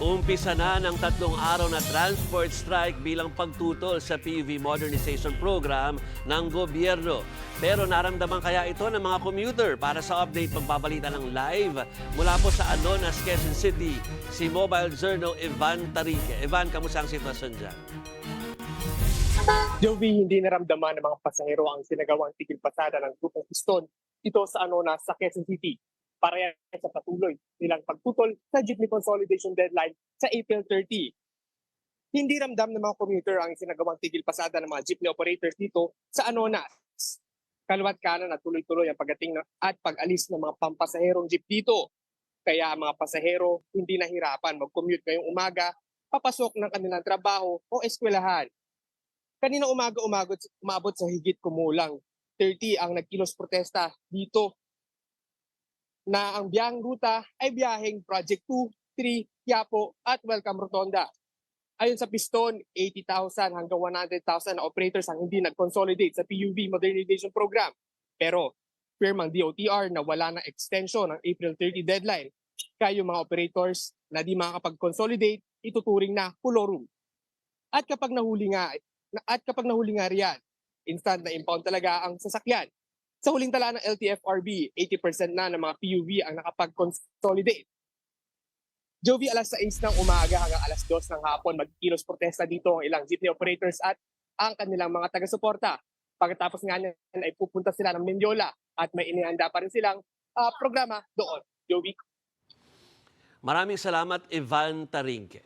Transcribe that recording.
Umpisa na ng tatlong araw na transport strike bilang pagtutol sa PUV Modernization Program ng gobyerno. Pero naramdaman kaya ito ng mga commuter para sa update pagbabalita ng live mula po sa Anonas, Quezon City, si Mobile Journal Evan Tarique. Evan, kamusta ang sitwasyon dyan? Jovi, hindi naramdaman ng mga pasahero ang sinagawang tigil pasada ng grupong piston ito sa Anona sa Quezon City para yan sa patuloy nilang pagtutol sa jeepney consolidation deadline sa April 30. Hindi ramdam ng mga commuter ang sinagawang tigil pasada ng mga jeepney operators dito sa Anonas. Kalawat kanan at tuloy-tuloy ang pagdating ng- at pag-alis ng mga pampasaherong jeep dito. Kaya ang mga pasahero hindi nahirapan mag-commute ngayong umaga papasok ng kanilang trabaho o eskwelahan. Kanina umaga umagod, umabot sa higit kumulang 30 ang nagkilos protesta dito na ang biyaheng ruta ay biyaheng Project 2, 3, Quiapo at Welcome Rotonda. Ayon sa Piston, 80,000 hanggang 100,000 na operators ang hindi nag-consolidate sa PUV Modernization Program. Pero firmang DOTR na wala ng extension ng April 30 deadline. Kaya yung mga operators na di makakapag-consolidate, ituturing na pulorum. At kapag nahuli nga at kapag nahuli nga riyan, instant na impound talaga ang sasakyan. Sa huling tala ng LTFRB, 80% na ng mga PUV ang nakapag-consolidate. Jovi, alas 6 ng umaga hanggang alas 2 ng hapon, magkikilos protesta dito ang ilang jeepney operators at ang kanilang mga taga-suporta. Pagkatapos nga niyan ay pupunta sila ng Mendiola at may inihanda pa rin silang ah, programa doon. Jovi, Maraming salamat, Evan Tarique.